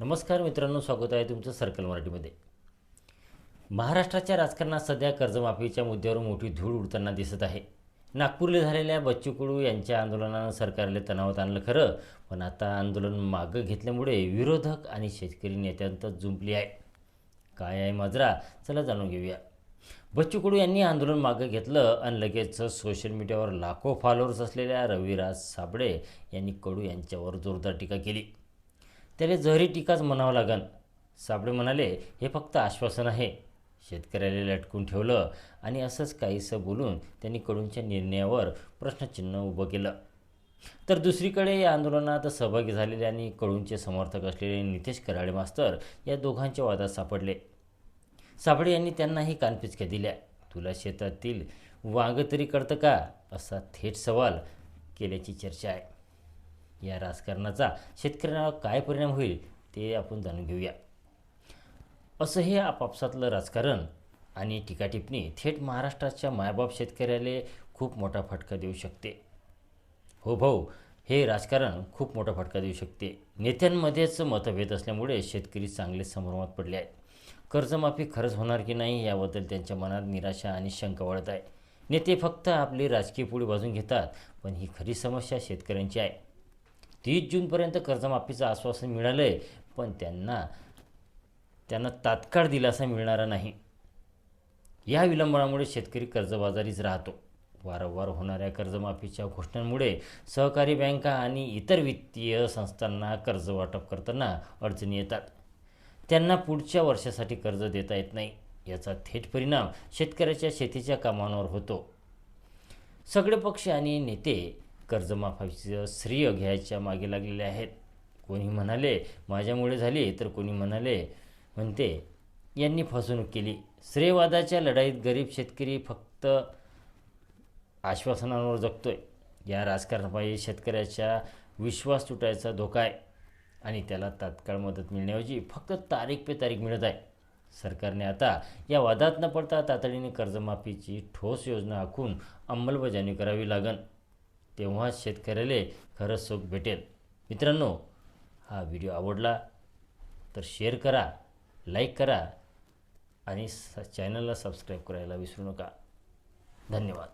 नमस्कार मित्रांनो स्वागत आहे तुमचं सर्कल मराठीमध्ये. महाराष्ट्राच्या राजकारणात सध्या कर्जमाफीच्या मुद्द्यावर मोठी धूळ उडताना दिसत आहे. नागपूरला झालेल्या बच्चू कडू यांच्या आंदोलनानं सरकारला तणावात आणलं खरं पण आता आंदोलन मागं घेतल्यामुळे विरोधक आणि शेतकरी नेत्यांत जुंपली आहे काय आहे माजरा? चला जाणून घेऊया. बच्चू कडू यांनी आंदोलन मागं घेतलं आणि लगेच सोशल मीडियावर लाखो फॉलोअर्स असलेल्या रविराज साबळे यांनी कडू यांच्यावर जोरदार टीका केली. त्याला जहरी टीकाच म्हणावं लागन. साबळे म्हणाले हे फक्त आश्वासन आहे. शेतकऱ्याला लटकून ठेवलं आणि असंच काहीसं बोलून त्यांनी कडूंच्या निर्णयावर प्रश्नचिन्ह उभं केलं. तर दुसरीकडे या आंदोलनात सहभागी झालेले आणि कडूंचे समर्थक असलेले नितेश कराळे मास्तर या दोघांच्या वादात सापडले. साबळे यांनी त्यांनाही कानपिचक्या दिल्या. तुला शेतातील वांग तरी कळतं का? असा थेट सवाल केल्याची चर्चा आहे. या राजकारणाचा शेतकऱ्यांना काय परिणाम होईल ते आपण जाणून घेऊया. असं हे आपापसातलं राजकारण आणि टीकाटिपणी थेट महाराष्ट्राच्या मायबाप शेतकऱ्याला खूप मोठा फटका देऊ शकते. हो भाऊ हे राजकारण खूप मोठा फटका देऊ शकते. नेत्यांमध्येच मतभेद असल्यामुळे शेतकरी चांगले संभ्रमात पडले आहेत. कर्जमाफी खरंच होणार की नाही याबद्दल त्यांच्या मनात निराशा आणि शंका वाढत आहे. नेते फक्त आपली राजकीय पुढे बाजून घेतात पण ही खरी समस्या शेतकऱ्यांची आहे. तीस जूनपर्यंत कर्जमाफीचं आश्वासन मिळालं आहे पण त्यांना त्यांना तात्काळ दिलासा मिळणारा नाही. या विलंबनामुळे शेतकरी कर्जबाजारीच राहतो. वारंवार होणाऱ्या कर्जमाफीच्या घोषणांमुळे सहकारी बँका आणि इतर वित्तीय संस्थांना कर्ज वाटप करताना अडचणी येतात. त्यांना पुढच्या वर्षासाठी कर्ज देता येत नाही. याचा थेट परिणाम शेतकऱ्याच्या शेतीच्या कामांवर होतो. सगळे पक्ष आणि नेते कर्जमाफीचं श्रेय घ्यायच्या मागे लागलेले आहेत. कोणी म्हणाले माझ्यामुळे झाली. तर कोणी म्हणाले म्हणते यांनी फसवणूक केली. श्रेयवादाच्या लढाईत गरीब शेतकरी फक्त आश्वासनांवर जगतोय. या राजकारणापायी शेतकऱ्याच्या विश्वास तुटायचा धोका आहे आणि त्याला तात्काळ मदत मिळण्याऐवजी फक्त तारीख पे तारीख मिळत आहे. सरकारने आता या वादात न पडता तातडीने कर्जमाफीची ठोस योजना आखून अंमलबजावणी करावी लागन तेव्हाच शेतकऱ्याला खरं सुख भेटेल. मित्रांनो हा व्हिडिओ आवडला तर शेअर करा लाईक करा आणि स चॅनलला सबस्क्राईब करायला विसरू नका. धन्यवाद.